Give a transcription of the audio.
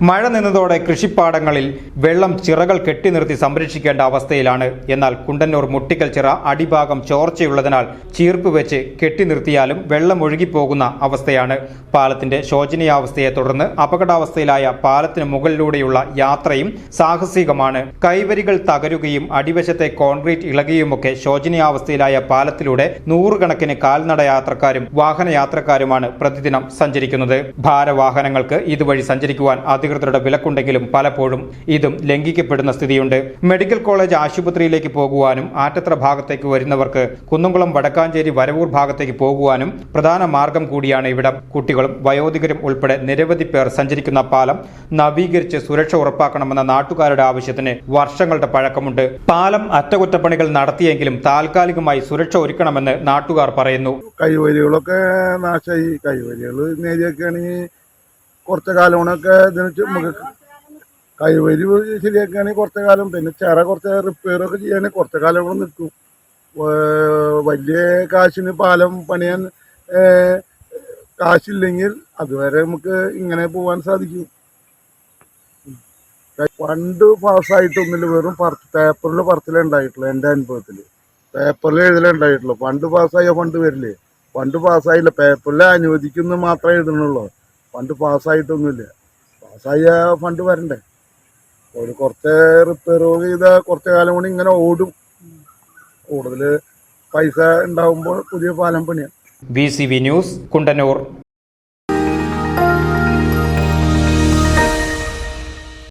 മഴ നിന്നതോടെ കൃഷിപ്പാടങ്ങളിൽ വെള്ളം ചിറകൾ കെട്ടി നിർത്തി സംരക്ഷിക്കേണ്ട അവസ്ഥയിലാണ്. എന്നാൽ കുണ്ടന്നൂർ മുട്ടിക്കൽ ചിറ അടിഭാഗം ചോർച്ചയുള്ളതിനാൽ ചീർപ്പ് വെച്ച് കെട്ടി നിർത്തിയാലും വെള്ളം ഒഴുകിപ്പോകുന്ന അവസ്ഥയാണ്. പാലത്തിന്റെ ശോചനീയാവസ്ഥയെ തുടർന്ന് അപകടാവസ്ഥയിലായ പാലത്തിന് മുകളിലൂടെയുള്ള യാത്രയും സാഹസികമാണ്. കൈവരികൾ തകരുകയും അടിവശത്തെ കോൺക്രീറ്റ് ഇളകുകയുമൊക്കെ ശോചനീയാവസ്ഥയിലായ പാലത്തിലൂടെ നൂറുകണക്കിന് കാൽനട യാത്രക്കാരും വാഹനയാത്രക്കാരുമാണ് പ്രതിദിനം സഞ്ചരിക്കുന്നത്. ഭാരവാഹനങ്ങൾക്ക് ഇതുവഴി സഞ്ചരിക്കുവാൻ അധികൃതരുടെ വിലക്കുണ്ടെങ്കിലും പലപ്പോഴും ഇതും ലംഘിക്കപ്പെടുന്ന സ്ഥിതിയുണ്ട്. മെഡിക്കൽ കോളേജ് ആശുപത്രിയിലേക്ക് പോകുവാനും ആറ്റത്ര ഭാഗത്തേക്ക് വരുന്നവർക്ക് കുന്നംകുളം വടക്കാഞ്ചേരി വരവൂർ ഭാഗത്തേക്ക് പോകുവാനും പ്രധാന മാർഗം കൂടിയാണ് ഇവിടം. കുട്ടികളും വയോധികരും ഉൾപ്പെടെ നിരവധി പേർ സഞ്ചരിക്കുന്ന പാലം നവീകരിച്ച് സുരക്ഷ ഉറപ്പാക്കണമെന്ന നാട്ടുകാരുടെ ആവശ്യത്തിന് വർഷങ്ങളുടെ പഴക്കമുണ്ട്. പാലം അറ്റകുറ്റപ്പണികൾ നടത്തിയെങ്കിലും താൽക്കാലികമായി സുരക്ഷ ഒരുക്കണമെന്ന് നാട്ടുകാർ പറയുന്നു. കൈവരികളൊക്കെ നാശമായി കൈവരികൾ നേരിയൊക്കെയാണെങ്കിൽ കുറച്ച് കാലം കൊണ്ടൊക്കെ ഇതിന് കൈവരി ശരിയാക്കുകയാണെങ്കിൽ കുറച്ച് കാലം പിന്നെ ചിറ കുറച്ച് റിപ്പയറൊക്കെ ചെയ്യാണെങ്കിൽ കുറച്ച് കാലം കൂടെ നിൽക്കും. വലിയ കാശിന് പാലം പണിയാൻ കാശില്ലെങ്കിൽ അതുവരെ നമുക്ക് ഇങ്ങനെ പോകാൻ സാധിക്കും. പണ്ട് പാസ്സായിട്ടൊന്നുമില്ല വെറും പറ- പേപ്പറിൽ പറത്തിലേ ഉണ്ടായിട്ടുള്ളൂ എന്റെ അനുഭവത്തിൽ പേപ്പറിൽ എഴുതലേ ഉണ്ടായിട്ടുള്ളൂ. പണ്ട് പാസ്സായ ഫണ്ട് വരില്ലേ? പണ്ട് പാസ്സായില്ല പേപ്പറിൽ അനുവദിക്കുന്നു മാത്രമേ എഴുതണുള്ളൂ പണ്ട് പാസ്സായിട്ടൊന്നുമില്ല. പാസ്സായ ഫണ്ട് വരണ്ടേ. ഒരു കുറച്ച് റിപ്പയർ ചെയ്ത കുറച്ച് കാലം കൊണ്ട് ഇങ്ങനെ ഓടും. കൂടുതൽ പൈസ ഉണ്ടാവുമ്പോൾ പുതിയ പാലം പണിയാണ് ബി ന്യൂസ് കുണ്ടന്നൂർ